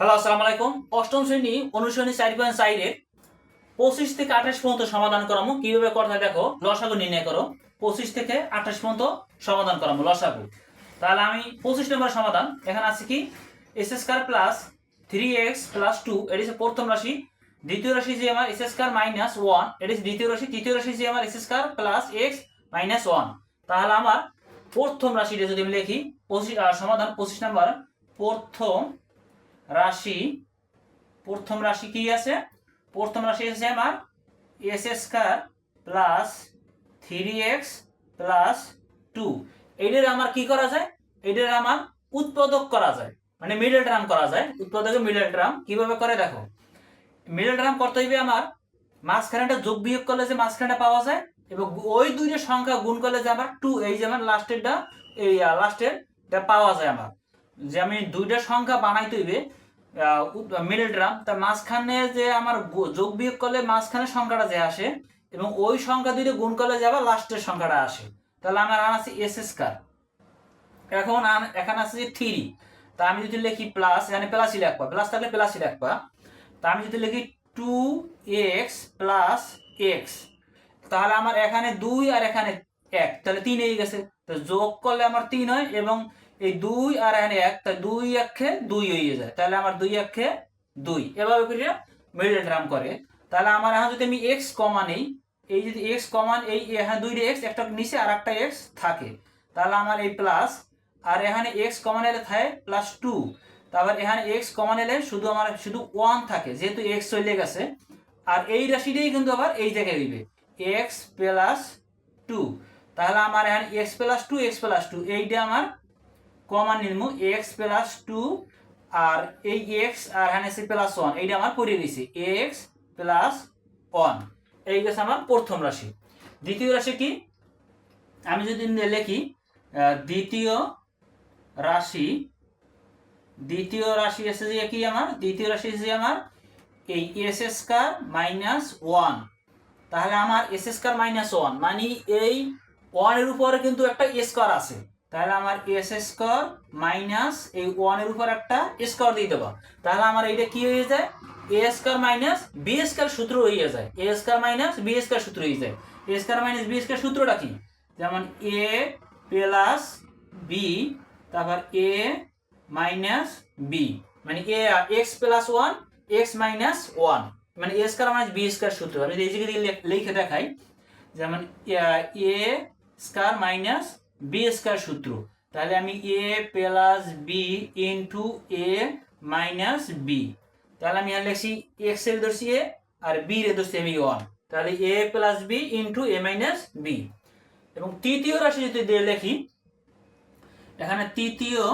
Hello আসসালামু আলাইকুম। অষ্টম শ্রেণি অনুশ্রেণী চার পয়েন্ট চাইরের পঁচিশ থেকে আঠাশ পর্যন্ত সমাধান করামো। কীভাবে হয় দেখো, লসাগু নির্ণয় করো। পঁচিশ থেকে আঠাশ পর্যন্ত সমাধান করামো, লসাগু। তাহলে আমি পঁচিশ নম্বর সমাধান। এখানে আছে কি? S square plus three X plus two এটি হচ্ছে প্রথম রাশি। দ্বিতীয় রাশি যে আমার এস স্কোয়ার মাইনাস ওয়ান এটি হচ্ছে দ্বিতীয় রাশি। তৃতীয় রাশি যে আমার S square plus X minus one তাহলে আমার প্রথম রাশিটা যদি আমি লিখি, পঁচিশ সমাধান পঁচিশ নম্বর। প্রথম রাশি, প্রথম রাশি কি আছে? প্রথম রাশি আছে আমার S square plus three X plus two এইটার আমার কি করা যায়? এইটার আমার উৎপাদক করা যায়। মানে মিডল টার্ম করা যায়। উৎপাদকে মিডল টার্ম কীভাবে করে দেখো? মিডল টার্ম করতে হইবে আমার মাঝখানেটা যোগ বিয়োগ করলে যে মাঝখানেটা পাওয়া যায় এবং ওই দুইটা সংখ্যা গুণ করলে যে আমার টু এই যে আমার লাস্টেরটা এই লাস্টের পাওয়া যায় আমার। যে আমি দুইটা সংখ্যা বানাইতে হইবে মিডল টার্ম তার মাঝখানে যে আমার যোগ বিয়োগ করলে মাঝখানে সংখ্যাটা যে আসে, এবং ওই সংখ্যা দুইটা গুণ করলে যে আবার লাস্টের সংখ্যাটা আসে। তাহলে আমার আন আছে এস স্কোয়ার। এখন এখানে আছে যে থ্রি। তা আমি যদি লিখি প্লাস, এখানে প্লাসই লিখবা। প্লাস থাকলে প্লাসই লিখবা। তা আমি যদি লিখি টু এক্স প্লাস এক্স, তাহলে আমার এখানে দুই আর এখানে এক, তাহলে তিন হয়ে গেছে। তো যোগ করলে আমার তিন হয়, এবং এই দুই আর এখানে এক তাহলে দুই একে দুই হয়ে যায়। তাহলে আমার দুই একে দুই। এভাবে করে মিডল টার্ম করে। তাহলে আমার এখন যদি আমি এক্স কমা নেই, এই যদি এক্স কমান এই এখানে দুইটা এক্স একটা নিচে আর একটা এক্স থাকে। তাহলে আমার এই প্লাস আর এখানে এক্স কমান এলে থাকে প্লাস টু তারপর এখানে এক্স কমান এলে শুধু আমার, শুধু ওয়ান থাকে, যেহেতু এক্স চলে গেছে। আর এই রাশিটাই কিন্তু আবার এই জায়গায় দিবে এক্স প্লাস টু তাহলে আমার এখানে X plus two X plus two এইটা আমার কমন নির্মু এক্স প্লাস টু আর এই এক্স আর এখানে সি প্লাস ওয়ান এইটা আমার পড়ে দিয়েছি এক্স প্লাস ওয়ান এই গেছে আমার প্রথম রাশি। দ্বিতীয় রাশি কি? আমি যদি লিখি দ্বিতীয় রাশি দ্বিতীয় রাশি এসে যে কি আমার? দ্বিতীয় রাশি এসে আমার এই এস স্কোয়ার মাইনাস ওয়ান তাহলে আমার এস স্কোয়ার মাইনাস ওয়ান মানে এই ওয়ানের উপরে কিন্তু একটা স্কোয়ার আছে। তাহলে আমার এস স্কোয়ার মাইনাস এই ওয়ানের উপর একটা স্কোয়ার দিয়ে দেবো। তাহলে আমার এইটা কি হয়ে যায়? A square minus B square সূত্র হয়ে যায়। A square minus B square সূত্র হয়ে যায়। A square minus B square সূত্রটা কি? যেমন এ প্লাস বি তারপর এ মাইনাস বি মানে A X plus one X minus one মানে A square minus B square সূত্র। আমি এই জায়গায় লিখে দেখাই, যেমন A square minus B square সূত্র। তাহলে আমি A plus B into A minus B তাহলে আমি এখানে লিখছি এক্সের ধরছি এ আর বি এর ধরছি আমি ওয়ান তাহলে A plus B into A minus B এবং তৃতীয় রাশি যদি দিয়ে লিখি, এখানে তৃতীয়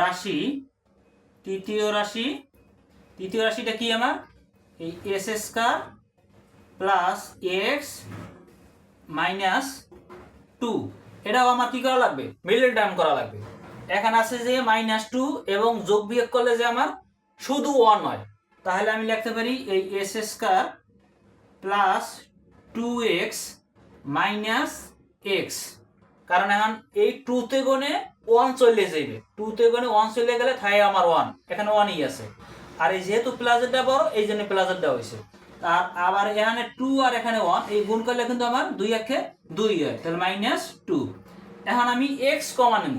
রাশি তৃতীয় রাশি, তৃতীয় রাশিটা কি আমার? এই S square plus X minus two এটাও আমার কি করা লাগবে? মিডল টার্ম করা লাগবে। এখানে আছে যে মাইনাস টু এবং যোগ বিয়োগ করলে যে আমার শুধু ওয়ান হয়। তাহলে আমি লিখতে পারি এই S square plus two X minus X কারণ এখন এই টুতে গনে ওয়ান চলে যাইবে। টুতে গনে ওয়ান চলে গেলে থাই আমার ওয়ান এখানে ওয়ানই আছে। আর এই যেহেতু প্লাজেরটা বড়, এই জন্য প্লাজেরটা হয়েছে আর আবার এখানে টু আর এখানে ওয়ান এই গুণ করলে কিন্তু আমার দুই একে দুই হয়, তাহলে মাইনাস টু এখন আমি এক্স কমা নেব।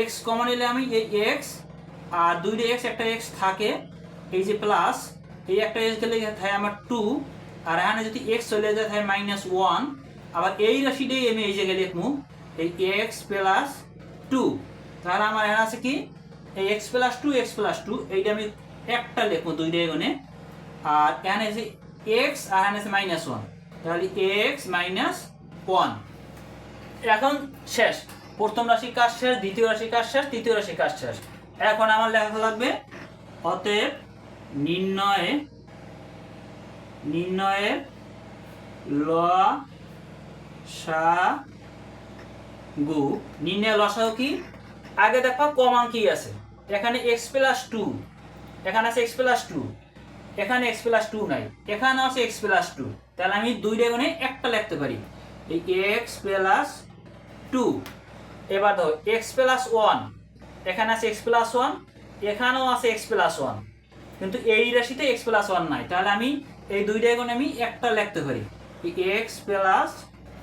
এক্স কমা নিলে আমি এই এক্স আর দুইটা এক্স একটা এক্স থাকে, এই যে প্লাস এই একটা এক্স গেলে থাকে আমার টু আর এখানে যদি এক্স চলে যায় থাকে মাইনাস ওয়ান আবার এই রাশিটাই আমি এই জায়গায় লিখব, এই এক্স প্লাস টু তাহলে আমার এখানে আছে কি? এই X plus two X plus two এইটা আমি একটা লিখব দুইটা এখানে আর এখানে আছে এক্স আর এখানে মাইনাস ওয়ান তাহলে এক্স মাইনাস ওয়ান এখন শেষ। প্রথম রাশি কাজ শেষ? দ্বিতীয় রাশি কাজ শেষ? তৃতীয় রাশি কাজ শেষ? এখন আমার লেখা লাগবে। অতএব নির্ণয়ে নির্ণয়ের ল সা গু নির্ণয় লসাও কি? আগে দেখো কমান কি আছে? এখানে এক্স প্লাস টু এখানে আছে এক্স প্লাস টু এখানে এক্স প্লাস টু নাই। এখানে আছে এক্স প্লাস টু তাহলে আমি দুইটা গুণে একটা লিখতে পারি। এই এক্স প্লাস টু এবার ধরো এক্স প্লাস ওয়ান এখানে আছে এক্স প্লাস ওয়ান এখানেও আছে এক্স প্লাস ওয়ান কিন্তু এই রাশিতে এক্স প্লাস ওয়ান নাই। তাহলে আমি এই দুইটা এখন আমি একটা লিখতে পারি। এক্স প্লাস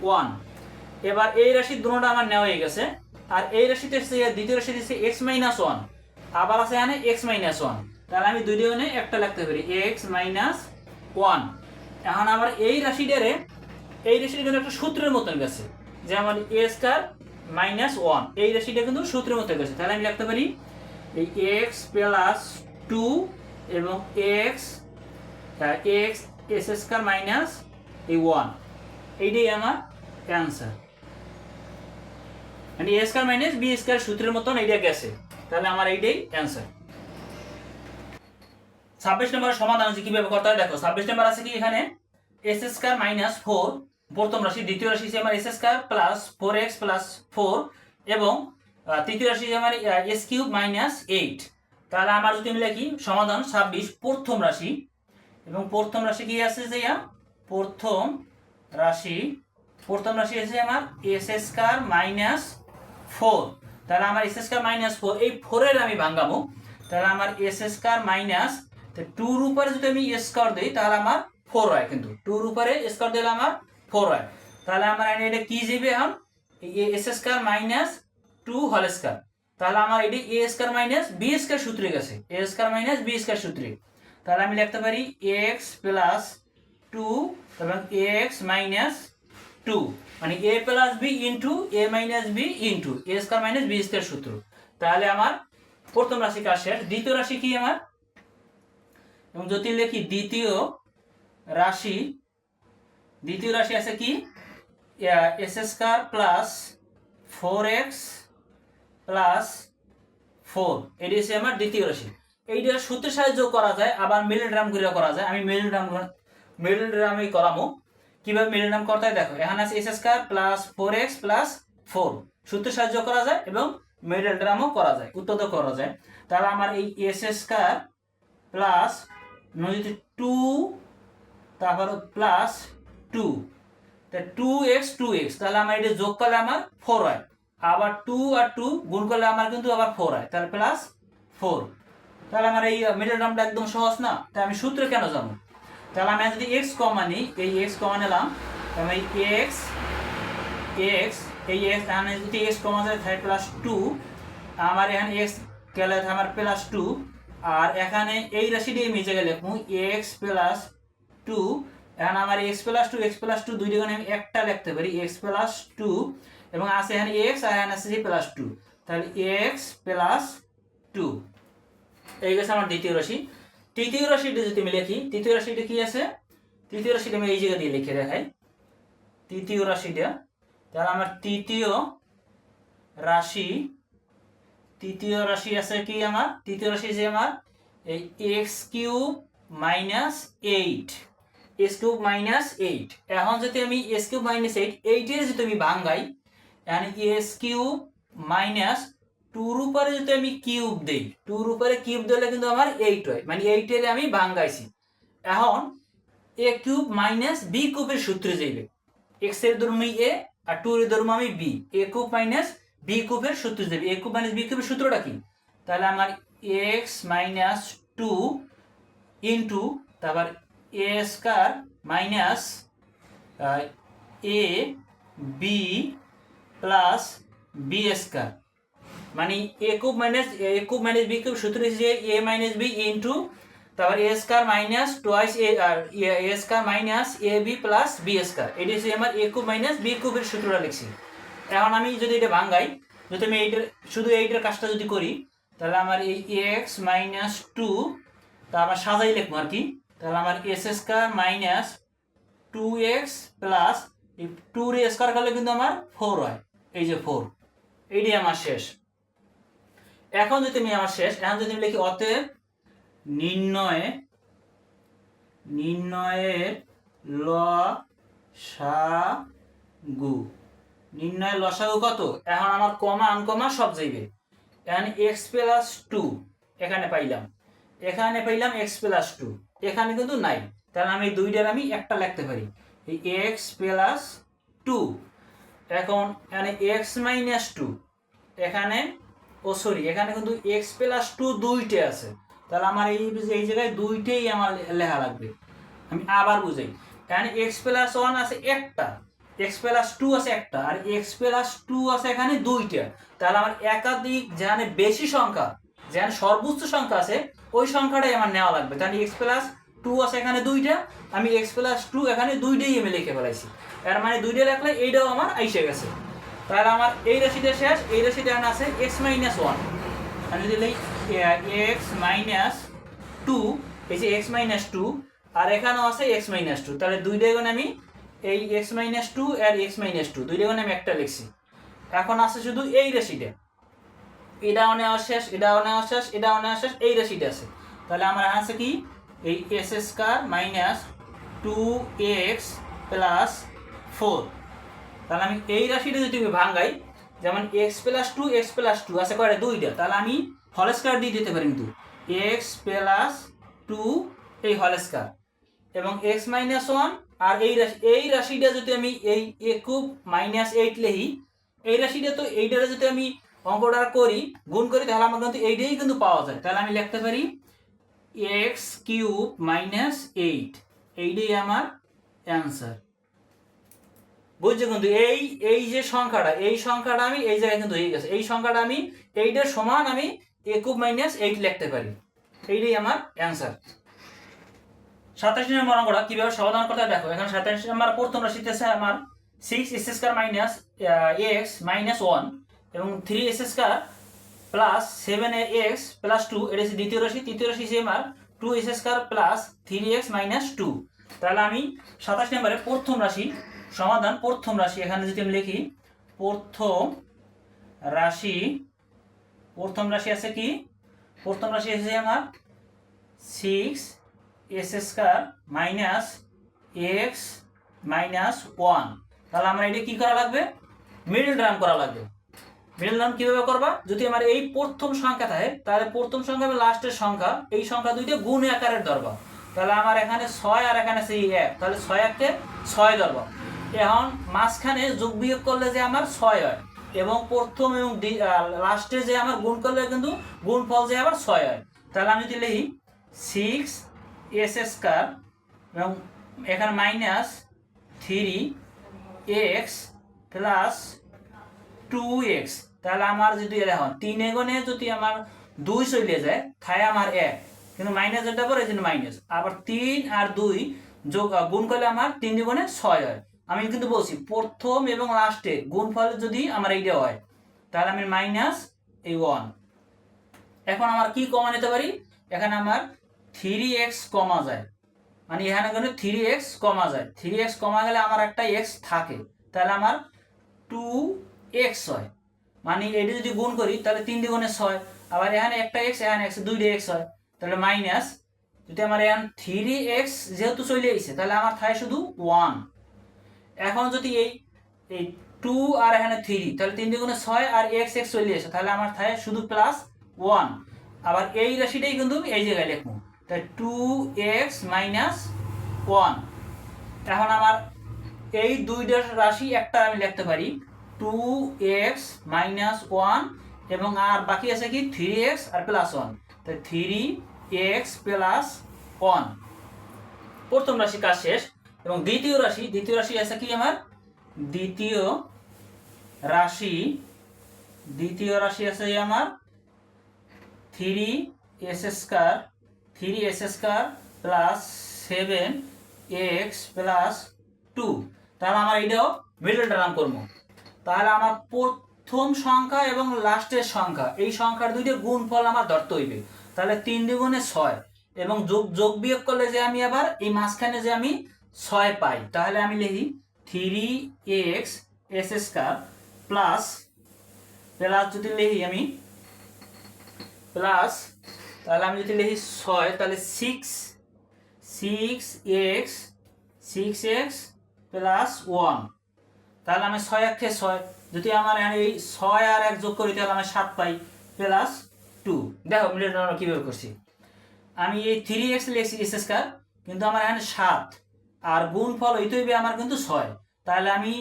ওয়ান এবার এই রাশির দুটোটা আমার নেওয়া হয়ে গেছে। আর এই রাশিতে দ্বিতীয় রাশি দিচ্ছে এক্স মাইনাস ওয়ান আবার আছে এখানে এক্স মাইনাস ওয়ান তাহলে আমি দুইটা এখানে একটা লিখতে পারি। এক্স মাইনাস ওয়ান এখন আবার এই রাশিটারে, এই রাশিটা কিন্তু একটা সূত্রের মতন গেছে। যেমন এ স্টার মাইনাস ওয়ান এই রাশিটা কিন্তু সূত্রের মতো গেছে। তাহলে আমি লিখতে পারি, এই এক্স প্লাস টু এবং X X S square minus এই ওয়ান এইটাই আমার অ্যান্সার মানে A square minus B square সূত্রের মতন এইটা গেছে। তাহলে আমার এইটাই অ্যান্সার ছাব্বিশ নম্বরের সমাধান হচ্ছে কীভাবে করতে হয়? দেখো, ছাব্বিশ নম্বর আছে কি? এখানে এস স্কোয়ার মাইনাস ফোর প্রথম রাশি, দ্বিতীয় রাশি আমার S square plus four X plus four এবং তৃতীয় রাশি আমার এস কিউব মাইনাস এইট তাহলে আমার যদি আমি লিখি, সমাধান ছাব্বিশ, প্রথম রাশি। এবং প্রথম রাশি কি আছে যে প্রথম রাশি প্রথম রাশি আছে আমার এস স্কোয়ার মাইনাস ফোর তাহলে আমার এস স্কোয়ার মাইনাস ফোর এই ফোরের আমি ভাঙ্গাবো তাহলে আমার এস স্কোয়ার মাইনাস টুর উপরে যদি আমি স্কোয়ার দিই, তাহলে আমার ফোর হয় কিন্তু। টুর উপরে স্কোয়ার দিলে আমার ফোর হয়। তাহলে আমার এটা কি যাবে এখন? S square minus two whole square তাহলে আমার এটি A square minus B square সূত্রে গেছে। A square minus B square সূত্রে। তাহলে আমি লিখতে পারি এক্স প্লাস টু এবং এক্স মাইনাস টু মানে A plus B into A minus B into A square minus B square সূত্র। তাহলে আমার প্রথম রাশি কাজ শেষ? দ্বিতীয় রাশি কি আমার? এবং যদি লিখি দ্বিতীয় রাশি দ্বিতীয় রাশি আছে কি? S square plus four X plus four. এটি হচ্ছে আমার দ্বিতীয় রাশি। এইটা সূত্রের সাহায্য করা যায়, আবার মিলিগ্রাম করে করা যায়। আমি মিলিগ্রাম মিলিগ্রামে করামো। কীভাবে মিলিগ্রাম করতে হয় দেখো, এখানে আছে S square plus four X plus four. সূত্রের সাহায্য করা যায় এবং মিডলগ্রামও করা যায় উত্তর করা যায়। তাহলে আমার এই এস স্কোয়ার প্লাস যদি টু তারপর প্লাস টু তা টু এক্স টু এক্স তাহলে আমার এটা যোগ করলে আমার ফোর হয়। আবার টু আর টু গুণ করলে আমার কিন্তু আবার ফোর হয়, তাহলে প্লাস ফোর তাহলে আমার এই মিডল টার্মটা একদম সহজ না তাই আমি সূত্রে কেন জানো তাহলে আমি যদি এক্স কমা নিই, এই এক্স কমা নিলাম, তাহলে এই এক্স এক্স এই এক্স এখানে যদি এক্স কমা যায়, তাহলে প্লাস টু আমার এখানে এক্স গেলে আমার প্লাস টু আর এখানে এই রাশিটি আমি জায়গায় লিখব এক্স প্লাস টু এখন আমার X plus two X plus two দুই আমি একটা লিখতে পারি এক্স প্লাস টু এবং আছে এখানে এক্স আর এখানে আছে প্লাস টু তাহলে এক্স প্লাস টু এই গেছে আমার দ্বিতীয় রাশি তৃতীয় রাশিটা যদি আমি লিখি, তৃতীয় রাশিটা কি আছে? তৃতীয় রাশিটা আমি এই জায়গা দিয়ে লিখে দেখাই। তৃতীয় রাশিটা তাহলে আমার তৃতীয় রাশি তৃতীয় রাশি আছে কি আমার? তৃতীয় রাশি যে আমার? এই X cube minus eight. S cube minus eight. এখন যদি আমি এস কিউব মাইনাস এইট এইটের যদি আমি ভাঙ্গাই এখন এস কিউব মাইনাস টুর উপরে যদি আমি কিউব দেই, টুর উপরে কিউব দিলে কিন্তু আমার এইট হয়। মানে এইটের আমি ভাঙ্গাইছি এখন এ কিউব মাইনাস বি কিউবের সূত্রে যাইবে। এক্সের ধর্ম এ আর টু এর ধর্ম আমি B. A cube minus B কিউবের সূত্রে যাবে এ কিউব মাইনাস বি কিউবের সূত্রটা কি? তাহলে আমার এক্স মাইনাস টু ইন্টু তারপর A square minus A B plus B square মানে A cube minus A cube minus B cube সূত্র হিসেবে এ মাইনাস বি ইন্টু তারপর A square minus twice A R A square minus A B plus B square এটি হচ্ছে আমার a cube minus B কিউবের সূত্রটা লিখছি। এখন আমি যদি এটা ভাঙ্গাই যদি আমি এইটার শুধু এইটার কাজটা যদি করি, তাহলে আমার এই এক্স মাইনাস টু তা আমার সাজাই লিখব আর কি। তাহলে আমার S square minus two X plus two রে স্কোয়ার করলে কিন্তু আমার ফোর হয়। এই যে ফোর এইটাই আমার শেষ। এখন যদি আমি আমার শেষ এখন যদি আমি লিখি অতএব নির্ণয়ে নির্ণয়ের ল সাগু নির্ণয়ের লসাগু কত? এখন আমার কমা আনকমা সব যাইবে। এখন এক্স প্লাস টু এখানে পাইলাম। এখানে পাইলাম এক্স প্লাস টু এখানে কিন্তু নাই। তাহলে আমি দুইটার আমি একটা লিখতে পারি। এই এক্স প্লাস টু এখন এখানে এক্স মাইনাস টু এখানে, ও সরি এখানে কিন্তু এক্স প্লাস টু দুইটে আছে। তাহলে আমার এই এই জায়গায় দুইটেই আমার লেখা লাগবে। আমি আবার বুঝাই। এখানে এক্স প্লাস ওয়ান আছে একটা। এক্স প্লাস টু আছে একটা আর এক্স প্লাস টু আছে এখানে দুইটা। তাহলে আমার একাধিক যেখানে বেশি সংখ্যা, যেখানে সর্বোচ্চ সংখ্যা আছে, ওই সংখ্যাটাই আমার নেওয়া লাগবে। তাহলে এক্স প্লাস টু আছে এখানে দুইটা, আমি এক্স প্লাস টু এখানে দুইটাই আমি লিখে ফেলাইছি। এর মানে দুইটা লেখলে এইটাও আমার আইসে গেছে। তাহলে আমার এই রাশিটা শেষ, এই রাশিটা এখানে আছে এক্স মাইনাস ওয়ান আমি যদি এক্স মাইনাস টু এই যে এক্স মাইনাস টু আর এখানেও আছে এক্স মাইনাস টু তাহলে দুইটা এখানে আমি এই এক্স মাইনাস টু আর এক্স মাইনাস টু দুইটা এখানে আমি একটা লিখছি। এখন আছে শুধু এই রাশিটা। এটাও নেওয়া শেষ, এটাও নেওয়া শেষ, এটাও নেওয়া শেষ, এই রাশিটা আছে। তাহলে আমার আছে কি? এই s square minus two x plus four তাহলে আমি এই রাশিটা যদি আমি ভাঙাই, যেমন x plus two x plus two আছে কয়টা? দুইটা। তাহলে আমি হল স্কোয়ার দিয়ে দিতে পারি কিন্তু। এক্স প্লাস টু এই হল স্কোয়ার এবং এক্স মাইনাস ওয়ান আর এই রাশি, এই রাশিটা যদি আমি এই এ কুব মাইনাস এইট লিখি, এই রাশিটা তো এইটারে যদি আমি অঙ্কটা করি, গুণ করি, তাহলে আমার কিন্তু এইটাই কিন্তু পাওয়া যায়। তাহলে আমি লিখতে পারি এক্স কিউব মাইনাস এইট এইটাই আমার অ্যান্সার বুঝছ কিন্তু এই এই যে সংখ্যাটা, এই সংখ্যাটা আমি এই জায়গায় কিন্তু হয়ে গেছে। এই সংখ্যাটা আমি এইটার সমান আমি এ কুব মাইনাস এইট লিখতে পারি। এইটাই আমার অ্যান্সার সাতাশ নম্বর অঙ্কটা কীভাবে সমাধান করতে দেখো, এখানে সাতাশ নম্বর প্রথম রাশিতে আছে আমার six s square minus x minus one এবং three s square plus seven x plus two এটা হচ্ছে দ্বিতীয় রাশি। তৃতীয় রাশি হচ্ছে আমার two s square plus three x minus two তাহলে আমি সাতাশ নম্বরে প্রথম রাশি, সমাধান প্রথম রাশি। এখানে যদি আমি লিখি, প্রথম রাশি প্রথম রাশি আছে কি? প্রথম রাশি আছে আমার six s square minus x minus one তাহলে আমার এটা কি করা লাগবে? মিডল টার্ম করা লাগবে। মিডল টার্ম কীভাবে করবা? যদি আমার এই প্রথম সংখ্যা থাকে, তাহলে প্রথম সংখ্যা এবং লাস্টের সংখ্যা। এই সংখ্যা দুইটা গুণ আকারের ধরবা। তাহলে আমার এখানে ছয় আর এখানে সেই এক। তাহলে ছয় এককে ছয় ধরবা। এখন মাঝখানে যোগ বিয়োগ করলে যে আমার ছয় হয়, এবং প্রথম এবং লাস্টে যে আমার গুণ করলে কিন্তু গুণফল যে আবার ছয় হয়। তাহলে আমি যদি লিখি সিক্স এস স্কোয়ার এবং এখানে minus three x plus two x তাহলে আমার যদি এখন তিন এগনে যদি আমার দুই চলে যায় খায় আমার এক। কিন্তু মাইনাস যেটা পরে জন্য মাইনাস আবার তিন আর দুই যোগ গুণ করলে আমার তিন দুগুণে ছয় হয়। আমি কিন্তু বলছি, প্রথম এবং লাস্টে গুণফল যদি আমার এইটা হয়, তাহলে আমি মাইনাস এই ওয়ান এখন আমার কি কমা নিতে পারি? এখানে আমার থ্রি এক্স কমা যায়। মানে এখানে কিন্তু থ্রি এক্স কমা যায়। থ্রি এক্স কমা গেলে আমার একটা এক্স থাকে। তাহলে আমার টু এক্স হয়। মানে এটা যদি গুণ করি, তাহলে তিন দ্বিগুণে ছয়। আবার এখানে একটা এক্স, এখানে এক্স, দুইটা এক্স হয়। তাহলে মাইনাস, যদি আমার এখানে থ্রি এক্স যেহেতু চলে এসেছে, তাহলে আমার থাকে শুধু ওয়ান। এখন যদি এই এই টু আর এখানে থ্রি, তাহলে তিন দ্বিগুণে ছয় আর এক্স এক্স চলে এসে তাহলে আমার থাকে শুধু প্লাস ওয়ান। আবার এই রাশিটাই কিন্তু এই জায়গায় লিখব। তাই টু এক্স মাইনাস ওয়ান এখন আমার এই দুইটা রাশি একটা আমি লিখতে পারি। টু এক্স মাইনাস ওয়ান এবং আর বাকি আছে কি? থ্রি এক্স আর প্লাস ওয়ান তাই থ্রি এক্স প্লাস ওয়ান প্রথম রাশি কাজ শেষ এবং দ্বিতীয় রাশি দ্বিতীয় রাশি আছে কি আমার? দ্বিতীয় রাশি। দ্বিতীয় রাশি আছে আমার three s square three s square plus seven x plus two তাহলে আমার এইটাও মিডল টার্ম করব। তাহলে আমার প্রথম সংখ্যা এবং লাস্টের সংখ্যা, এই সংখ্যার দুইটা গুণফল আমার ধরতে হইবে। তাহলে তিন দ্বিগুণে ছয় এবং যোগ যোগ বিয়োগ করলে যে আমি আবার এই মাঝখানে যে আমি ছয় পাই, তাহলে আমি লিখি three x s square plus plus যদি লিখি আমি প্লাস তাহলে আমি যদি লিখি ছয়, তাহলে six six x six x plus one তাহলে আমি ছয় একে ছয়, যদি আমার এই ছয় আর এক যোগ করি, তাহলে আমি সাত পাই প্লাস টু দেখো মিলিয়ন আমরা কীভাবে করছি? আমি এই থ্রি এক্স লিখছি স্কোয়ার কিন্তু আমার এখানে সাত আর গুণ ফল হইতে হইবে আমার কিন্তু ছয়। তাহলে আমি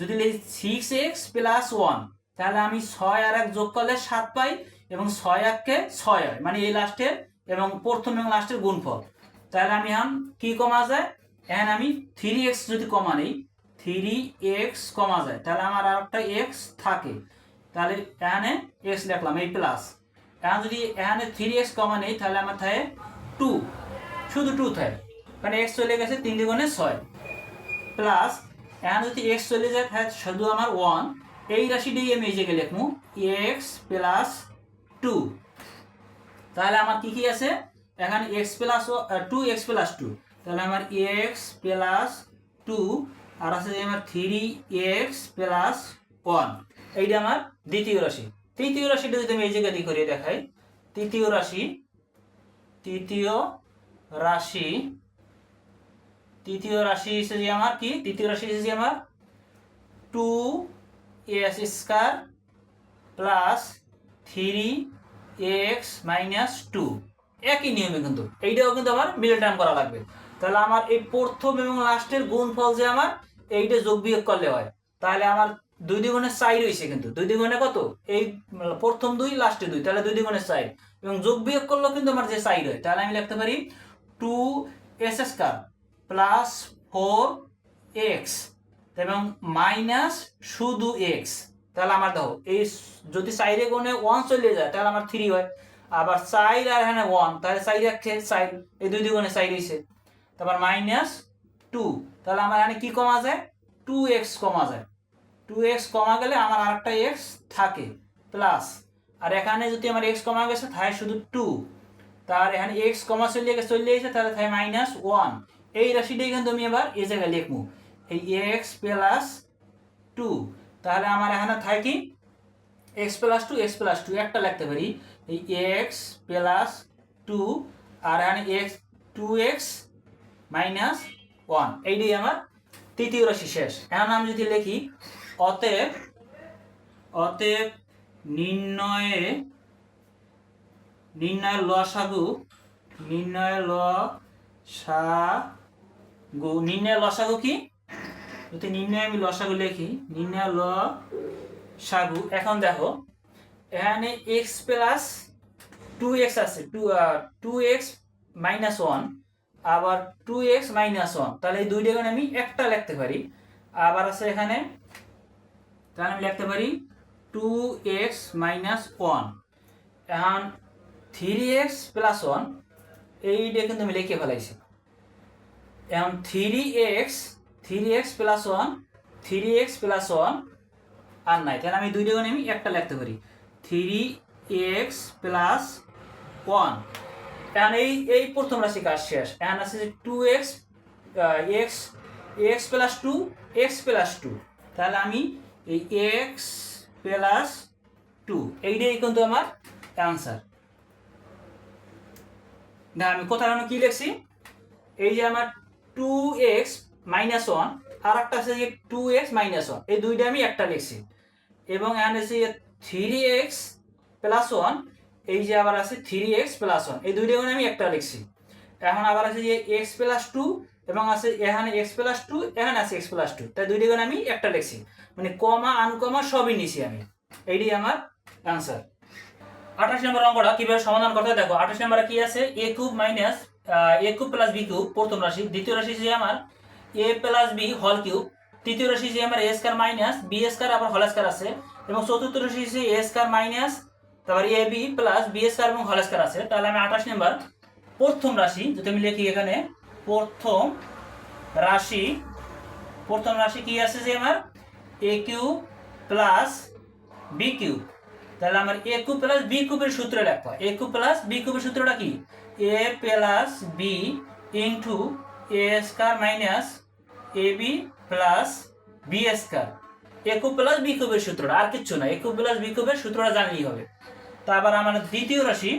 যদি লিখি সিক্স এক্স প্লাস ওয়ান তাহলে আমি ছয় আর এক যোগ করলে সাত পাই এবং ছয় এককে ছয় হয় মানে এই লাস্টের এবং প্রথম এবং লাস্টের গুণফল। তাহলে আমি এখন কি কমা যায়? এখন আমি থ্রি এক্স যদি কমা নেই থ্রি এক্স কমা যায়, তাহলে আমার আর একটা এক্স থাকে। তাহলে এখানে এক্স লিখলাম, এই প্লাস এখন যদি এখানে থ্রি এক্স কমা নেই, তাহলে আমার থাকে টু শুধু টু থাকে কারণ এক্স চলে গেছে তিন দ্বিগুণে ছয়। প্লাস এখন যদি এক্স চলে যায়, তাহলে শুধু আমার ওয়ান এই রাশিটাই আমি এই জায়গায় লিখব এক্স প্লাস টু তাহলে আমার কি কি আছে? এখানে x plus two x plus two তাহলে আমার এক্স প্লাস টু আর আছে যে আমার থ্রি এক্স প্লাস ওয়ান এইটা আমার দ্বিতীয় রাশি। তৃতীয় রাশিটা যদি আমি এই জায়গায় দিয়ে করে দেখাই, তৃতীয় রাশি তৃতীয় রাশি তৃতীয় রাশি হিসেবে যে আমার কি? তৃতীয় রাশি হিসেবে আমার two s square plus three x minus two একই নিয়মে কিন্তু। এইটাও কিন্তু আমার মিডল টার্ম করা লাগবে। তাহলে আমার এই প্রথম এবং লাস্টের গুণফল যে আমার, এইটা যোগ বিয়োগ করলে হয়। তাহলে আমার দুই দ্বিগুণের সাই রয়েছে কিন্তু। দুই দ্বিগুণে কত? এই প্রথম দুই লাস্টে দুই। তাহলে দুই দ্বিগুণের সাই এবং যোগ বিয়োগ করলেও কিন্তু আমার যে সাইড হয়, তাহলে আমি লিখতে পারি two s square plus four x এবং মাইনাস শুধু এক্স তাহলে আমার দেখো, এই যদি সাইডে কোণে ওয়ান চলে যায়, তাহলে আমার থ্রি হয়। আবার সাইড আর এখানে ওয়ান তাহলে সাইড রাখছে সাইড এই দুই দুগুণে সাইড হয়েছে তারপর মাইনাস টু তাহলে আমার এখানে কি কমা যায়? টু এক্স কমা যায়। টু এক্স কমা গেলে আমার আরেকটা এক্স থাকে প্লাস আর এখানে যদি আমার এক্স কমা গেছে, তাহলে শুধু টু তার এখানে এক্স কমা চলে গেছে চলে গেছে তাহলে থাকে মাইনাস ওয়ান এই রাশিটাই কিন্তু আমি এবার এই জায়গায় লিখব। এই এক্স প্লাস টু তাহলে আমার এখানে থাকে কি? X plus two x plus two একটা লিখতে পারি। এই এক্স প্লাস টু আর এখানে x two x minus one এইটাই আমার তৃতীয় রাশি শেষ। এখন আমি যদি লিখি, অতএব অতএব নির্ণয়ে নির্ণয় লসাগু নির্ণয় ল সাগু নির্ণয় লসাগু কি? যদি নির্ণয় আমি লসাগু লিখি নির্ণয় ল সাগু, এখন দেখো, এখানে এক্স প্লাস টু এক্স আছে two two x minus one আবার টু এক্স মাইনাস ওয়ান তাহলে এই দুইটা আমি একটা লিখতে পারি। আবার আছে এখানে, তাহলে আমি লিখতে পারি টু এক্স মাইনাস ওয়ান এখন থ্রি এক্স প্লাস ওয়ান এইটা কিন্তু আমি লিখে ফেলাইছি। এখন three x three x plus one three x plus one আর নাই। তাহলে আমি দুইটা আমি একটা লিখতে পারি। থ্রি এক্স প্লাস ওয়ান এখন এই এই প্রথম রাশি কাজ শেষ। এখন আছে যে two x x x plus two x plus two তাহলে আমি এই এক্স প্লাস টু এইটাই কিন্তু আমার অ্যান্সার না আমি কোথায় কি লিখছি? এই যে আমার টু এক্স মাইনাস ওয়ান আর একটা আছে যে টু এক্স মাইনাস ওয়ান এই দুইটা আমি একটা লিখছি। এবং এখানে আছে থ্রি এক্স প্লাস ওয়ান এই যে আবার আছে থ্রি এক্স প্লাস ওয়ান এই দুইটা আমি একটা লিখছি। এখন আবার আছে যে এক্স প্লাস টু এবং আছে এখানে এক্স প্লাস টু এখানে আছে এক্স প্লাস টু তাই দুইটা আমি একটা লিখছি। মানে কমা আনকমা সবই নিছি আমি। এইটি আমার অ্যান্সার আঠাশ নম্বর অঙ্কটা কীভাবে সমাধান করতে দেখো, আঠাশ নম্বরে কি আছে? A cube minus a cube plus b cube প্রথম রাশি। দ্বিতীয় রাশি যে আমার এ প্লাস বি হল কিউব তৃতীয় রাশি যে আমার a square minus b square আবার হল স্কয়ার আছে, এবং চতুর্থ রাশি যে এ স্কয়ার মাইনাস তারপর a b plus b square এবং হল স্কয়ার আছে, তাহলে আমি আঠাশ নম্বর প্রথম রাশি, যদি আমি লিখি এখানে, প্রথম রাশি প্রথম রাশি কি আছে যে আমার? A cube plus b cube তাহলে আমার এ কিউব প্লাস বি কিউবের সূত্র লেখা। এ কিউব প্লাস বি কিউবের সূত্রটা কি? A plus b into a square minus a b plus b square a cube plus b কিউবের সূত্রটা, আর কিচ্ছু না। এ প্লাস বি কিউবের সূত্রটা জানলেই হবে। তারপর আমার দ্বিতীয় রাশি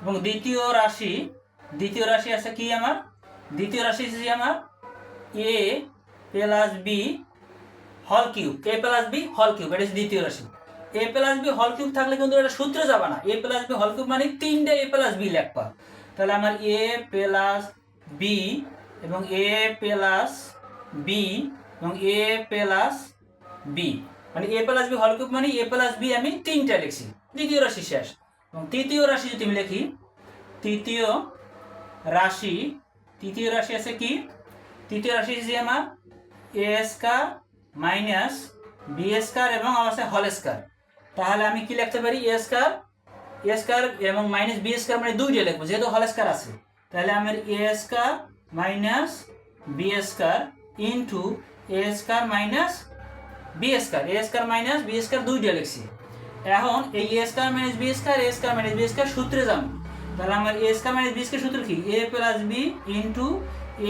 এবং দ্বিতীয় রাশি দ্বিতীয় রাশি আছে কি আমার? দ্বিতীয় রাশি আছে আমার? এ প্লাস বি হল কিউব এ প্লাস বি হল কিউব এটা দ্বিতীয় রাশি। এ প্লাস বি হল কিউব থাকলে কিন্তু এটা সূত্রে যাবে না। এ প্লাস বি হল কিউব মানে তিনটে এ প্লাস বি লেখবা। তাহলে আমার এ প্লাস বি এবং এ প্লাস বি এবং এ প্লাস বি মানে এ প্লাস বি হল কিউব মানে এ প্লাস বি আমি তিনটা লিখছি। দ্বিতীয় রাশি শেষ। এবং তৃতীয় রাশি যদি আমি লিখি, তৃতীয় রাশি তৃতীয় রাশি আছে কি? তৃতীয় রাশি যে আমার এ স্কার মাইনাস বি স্কার এবং আমার আছে হল স্কার তাহলে আমি কি লিখতে পারি? এ স্কার এ স্কার এবং মাইনাস বি স্কার মানে দুইটা লিখব, যেহেতু হল স্কার আছে। তাহলে আমার a square minus b square into a square minus b square A square minus B square দুইটা লিখছি। এখন এই A square minus B square A square minus B square সূত্রে যাব তাহলে আমার এ স্কার মাইনাস বি স্কার সূত্র কি a plus b into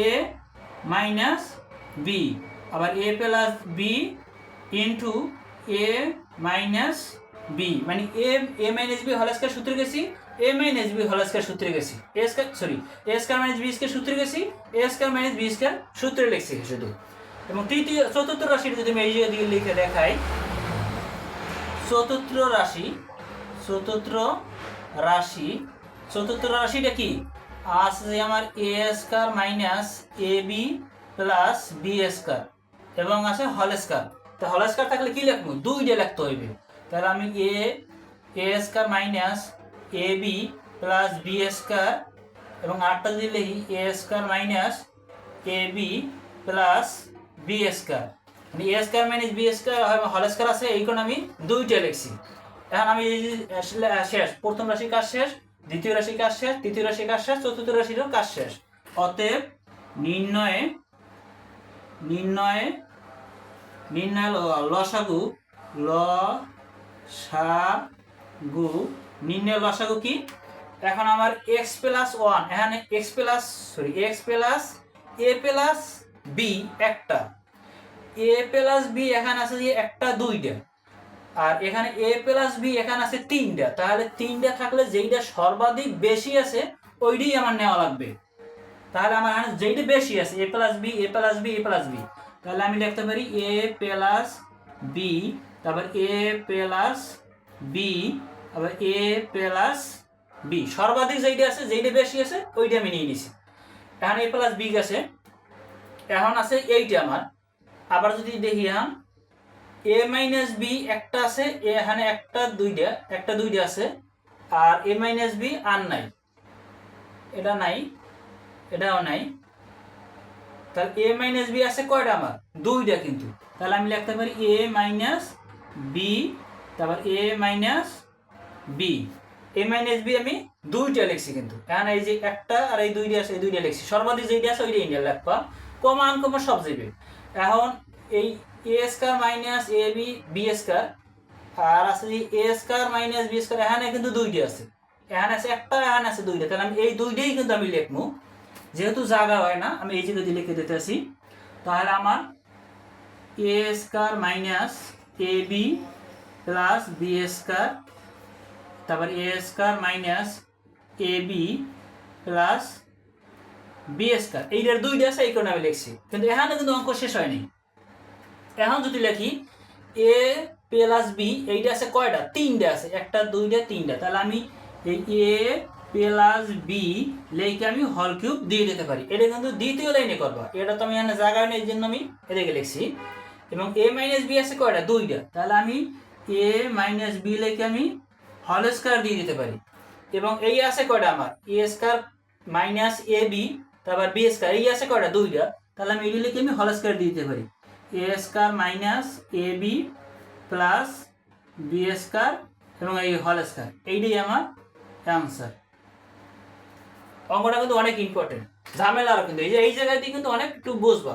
a minus b আবার a plus b into a minus b মানে এ এ মাইনাস বি হল square সূত্রে গেছি। এ মাইনাস বি হল স্কয়ার সূত্রে গেছি। A sorry a square minus b square সূত্রে গেছি। A square minus b square সূত্রে লিখছি শুধু। এবং তৃতীয়, চতুর্থ রাশিটা যদি আমি এই দিকে লিখে দেখাই, চতুর্থ রাশি চতুর্থ রাশি, চতুর্থ রাশিটা কি? আছে আমার a square minus a b plus b square এবং আছে হল স্কয়ার তো হল স্কয়ার থাকলে কি লিখব? দুইটা লিখতে হইবে। তাহলে আমি a a square minus a b plus b square এবং আটটা যদি লিখি a square minus a b plus b square মানে a square minus b square হল স্কয়ার আছে, এই কারণে আমি দুইটা লিখছি। এখন আমি শেষ, প্রথম রাশি কাজ শেষ, দ্বিতীয় রাশি কাজ শেষ, তৃতীয় রাশি কাজ শেষ, চতুর্থ রাশিরও কাজ শেষ। অতএব নির্ণয়ে নির্ণয়ে, নির্ণয় লসাগু ল সাগু নির্ণয় লসাগু কি? এখন আমার এক্স প্লাস ওয়ান এখানে x plus sorry x plus a plus b একটা। এ প্লাস বি এখানে আছে যে একটা, দুইটা। আর এখানে এ প্লাস বি এখানে আছে তিনটা। তাহলে তিনটা থাকলে যেইটা সর্বাধিক বেশি আছে, ওইটাই আমার নেওয়া লাগবে। তাহলে আমার এখানে যেইটা বেশি আছে a plus b a plus b a plus b তাহলে আমি লিখতে পারি এ প্লাস বি তারপর এ প্লাস বি আবার এ প্লাস বি সর্বাধিক যেইটা আছে, যেইটা বেশি আছে, ওইটা আমি নিয়ে নিছি। এখন এ প্লাস বি গেছে। এখন আছে এইটা আমার। আবার যদি দেখি এখন এ মাইনাস বি একটা আছে এখানে একটা, দুইটা একটা, দুইটা আছে, আর এ মাইনাস বি আর নাই। এটা নাই, এটাও নাই। তাহলে এ মাইনাস বি আছে কয়টা আমার? দুইটা কিন্তু। তাহলে আমি লিখতে পারি এ মাইনাস বি তারপর a minus b. A minus b আমি দুইটা লিখছি কিন্তু। এখন এই যে একটা আর এই দুইটা আছে, এই দুইটা লিখছি। সর্বাধিক যেইটা আছে, ওইটা ইন্ডিয়া লিখবা। কমা আনকমা সব যাবে এখন এই a square minus a b b square আর আছে যে a square minus b square এখানে কিন্তু দুইটা আছে। এখানে আছে একটা, এখানে আছে দুইটা। তাহলে আমি এই দুইটাই কিন্তু আমি লিখব। যেহেতু জায়গা হয় না, আমি এই জায়গায় লিখে দিতেছি। তাহলে আমার a square minus a b plus b square তারপর a square minus a b plus b square এইটার দুইটা আছে, এই কারণে আমি লিখছি। কিন্তু এখানে কিন্তু অঙ্ক শেষ হয়নি। এখন যদি লিখি এ প্লাস বি এইটা আছে কয়টা? তিনটা আছে। একটা, দুইটা, তিনটা। তাহলে আমি এই এ প্লাস বি লেখে আমি হল কিউব দিয়ে দিতে পারি। এটা কিন্তু দ্বিতীয় লাইনে করবা। এটা তো আমি এখানে জায়গা নেই জন্য আমি এদিকে লিখছি। এবং এ মাইনাস বি আছে কয়টা? দুইটা। তাহলে আমি এ মাইনাস বি লেখে আমি হল স্কয়ার দিয়ে দিতে পারি। এবং এই আছে কয়টা আমার? A square minus a b তারপর বি স্কয়ার এই আছে কয়টা? দুইটা। তাহলে আমি এটি লিখে আমি হল স্কয়ার দিয়ে দিতে পারি। A square minus a b plus b square এবং এই হল স্কয়ার। এইটাই আমার অ্যান্সার অঙ্কটা কিন্তু অনেক ইম্পর্টেন্ট ঝামেলা কিন্তু। এই যে এই জায়গায় দিয়ে কিন্তু অনেক একটু বুঝবা।